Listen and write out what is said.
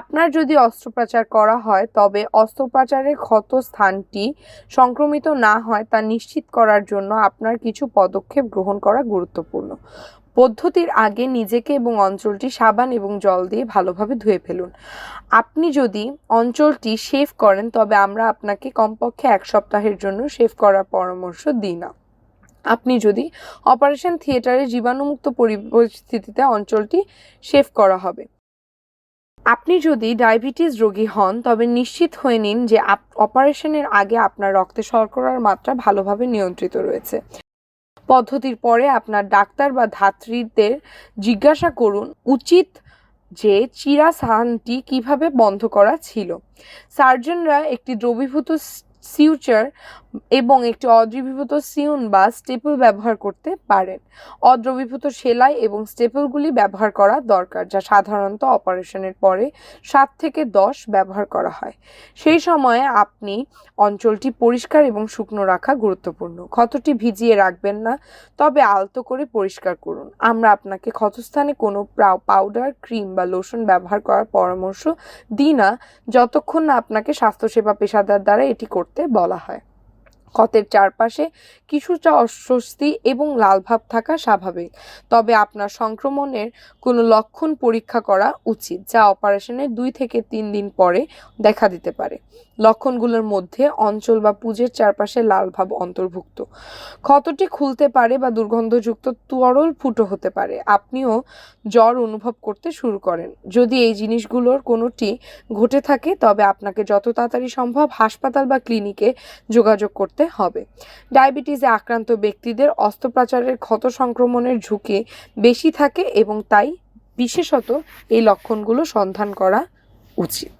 আপনার যদি অস্ত্রোপচার করা হয়, তবে অস্ত্রোপচারের ক্ষত স্থানটি সংক্রমিত না হয়, তা নিশ্চিত করার জন্য আপনার কিছু পদক্ষেপ গ্রহণ করা গুরুত্বপূর্ণ। পদ্ধতির আগে নিজেকে এবং অঞ্চলটি সাবান এবং জল দিয়ে ভালোভাবে ধুয়ে ফেলুন। আপনি যদি অঞ্চলটি শেভ করেন, তবে আমরা আপনাকে কমপক্ষে এক সপ্তাহের জন্য শেভ করার পরামর্শ দিই না। আপনি যদি অপারেশন থিয়েটারে জীবাণুমুক্ত পরিস্থিতিতে অঞ্চলটি শেভ করা হবে আপনি যদি ডায়াবেটিস রোগী হন, তবে নিশ্চিত হয়ে নিন যে অপারেশনের আগে আপনার রক্তে শর্করার মাত্রা ভালোভাবে নিয়ন্ত্রিত রয়েছে। পদ্ধতির পরে আপনার ডাক্তার বা ধাত্রীদের জিজ্ঞাসা করুন উচিত যে চিরা স্থানটি কীভাবে বন্ধ করা ছিল। সার্জনরা একটি দ্রবীভূত সিউচার এবং একটি অদ্রবীভূত সিউন বা স্টেপল ব্যবহার করতে পারেন। অদ্রবীভূত সেলাই এবং স্টেপলগুলি ব্যবহার করা দরকার, যা সাধারণত অপারেশনের পরে সাত থেকে দশ ব্যবহার করা হয়। সেই সময়ে আপনি অঞ্চলটি পরিষ্কার এবং শুকনো রাখা গুরুত্বপূর্ণ। ক্ষতটি ভিজিয়ে রাখবেন না, তবে আলতো করে পরিষ্কার করুন। আমরা আপনাকে ক্ষতস্থানে কোনো পাউডার ক্রিম বা লোশন ব্যবহার করার পরামর্শ দিই না, যতক্ষণ না আপনাকে স্বাস্থ্যসেবা পেশাদার দ্বারা এটি করতে বলা হয়। ক্ষতের চারপাশে কিছুটা অস্বস্তি এবং লালভাব থাকা স্বাভাবিক। তবে আপনার সংক্রমণের কোনো লক্ষণ পরীক্ষা করা উচিত, যা অপারেশনের দুই থেকে তিন দিন পরে দেখা দিতে পারে। লক্ষণগুলোর মধ্যে অঞ্চল বা পুজের চারপাশে লালভাব অন্তর্ভুক্ত। ক্ষতটি খুলতে পারে বা দুর্গন্ধযুক্ত তরল ফুটো হতে পারে। আপনিও জ্বর অনুভব করতে শুরু করেন। যদি এই জিনিসগুলোর কোনোটি ঘটে থাকে, তবে আপনাকে যত তাড়াতাড়ি সম্ভব হাসপাতাল বা ক্লিনিকে যোগাযোগ করতে হবে। ডায়াবেটিসে আক্রান্ত ব্যক্তিদের অস্ত্রোপচারের ক্ষত সংক্রমণের ঝুঁকি বেশি থাকে এবং তাই বিশেষত এই লক্ষণগুলো সন্ধান করা উচিত।